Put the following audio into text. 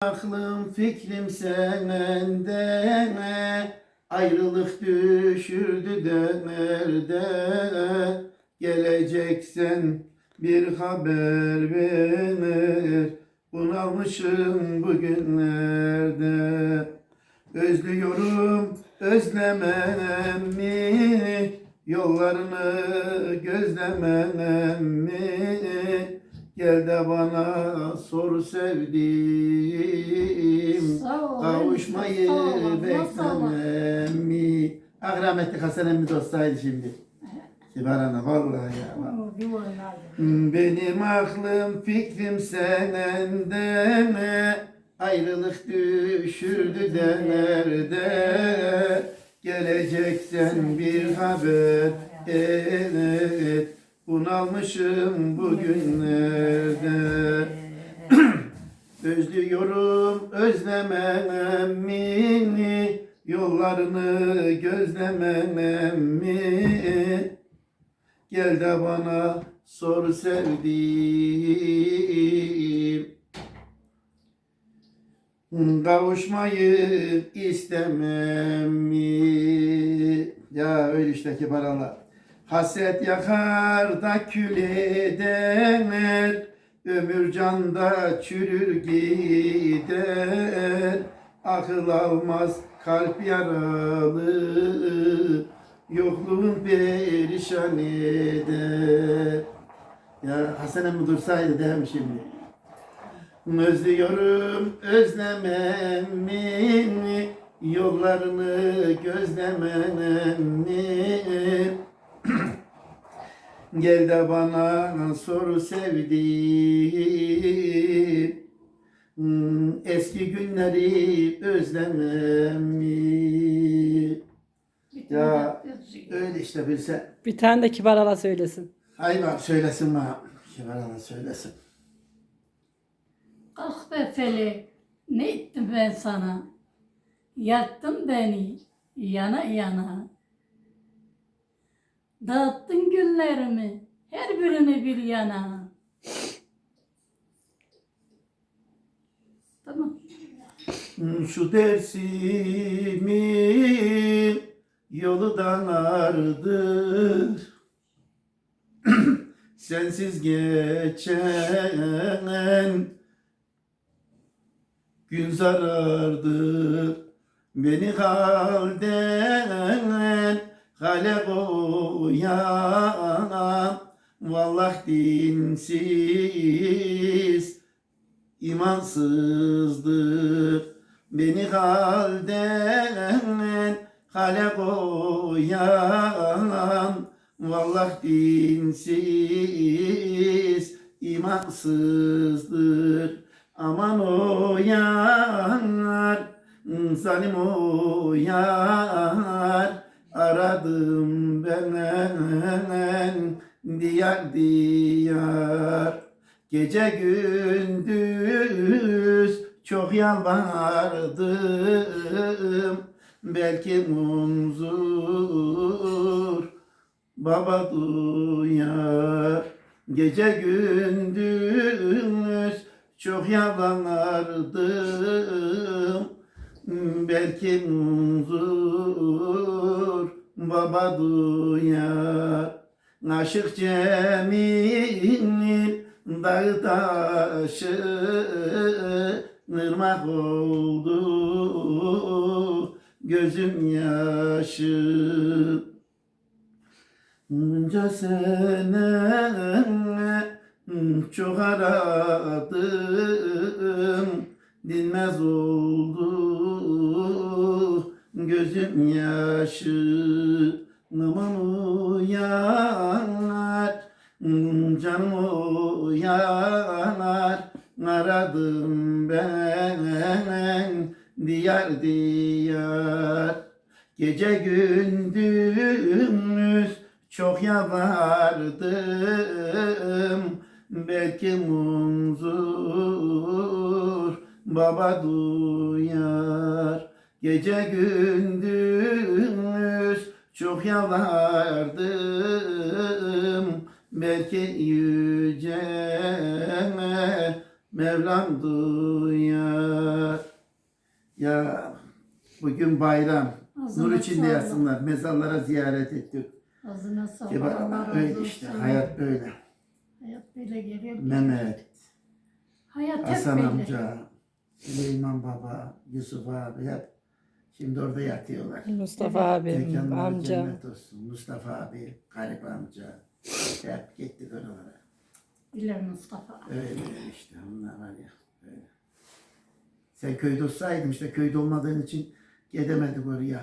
Aklım fikrim sende Ayrılık düşürdü dönerde. Geleceksen bir haber ver Bunalmışım bugünlerde Özlüyorum özlemem mi? Yollarını gözlemem mi Gel de bana sor sevdiğim. Kavuşmayı beklemem mi? Ah rahmetli Hasan emmi dostaydı şimdi. Kibar ana vallahi ya. oynadı. Benim aklım fikrim senende mi? Ayrılık düşürdü denerde Geleceksen bir haber et Bunalmışım bugünlerde Özlüyorum özlemem mi Yollarını gözlemem mi Gel de bana sor sevdiğim Kavuşmayı istemem mi? Ya öyle işte kibaralar. Hasret yakar da kül eder, ömür canda çürür gider. Akıl almaz kalp yaralı, yokluğun perişan eder. Ya Hasan emmi dursaydı değil mi şimdi? Özlüyorum özlemem mi Yollarını gözlemem mi Gel de bana sor sevdiğim Hmm, Eski günleri özlemem mi Ya öyle işte bilse Bir tane de kibar ala söylesin. Ay bak söylesin bana Kibar Hanım söylesin Ah be Feli, ne ettim ben sana? Yaktın beni yana yana. Dağıttın günlerimi, her birini bir yana. Tamam. Şu dersimin yolu dardır Sensiz geçen gün zarardır Beni halden hale koyan Vallah dinsiz imansızdır. Beni halden hale koyan Vallah dinsiz imansızdır. Aman o yar zalim o yar Aradım ben diyar diyar. Gece gündüz çok yalvardım. Belki munzur baba duyar. Gece gündüz çok yalvardım. Belki munzur baba duyar Aşık Cemil dağı taşı ırmak oldu gözüm yaşı. Bunca sene çok aradım dinmez oldu gözüm yaşı Aman uyanar canım uyanar aradım ben diyar diyar. Gece gündüz çok yalvardım belki munzur baba duyar gece gündüz çok yalvardım belki yüce Mevlam duyar. Ya bugün bayram. Ağzına Nur içinde sağlık. yatsınlar. Mezarlara ziyaret ettik. Ağzına sağlık. Bak, Allah razı öyle işte olsun. hayat böyle. Hayat böyle geliyor. Mehmet, Hayat hep Hasan böyle. amca, Süleyman baba, Yusuf abi hep şimdi orada yatıyorlar. Mustafa abim, Mekanları amca. cennet olsun. Mustafa abi, Garip amca. Hep gittik oralara. Bilir Mustafa. Öyle işte onlar var ya. Öyle. Sen köyde olsaydın işte köyde olmadığın için gidemedik oraya.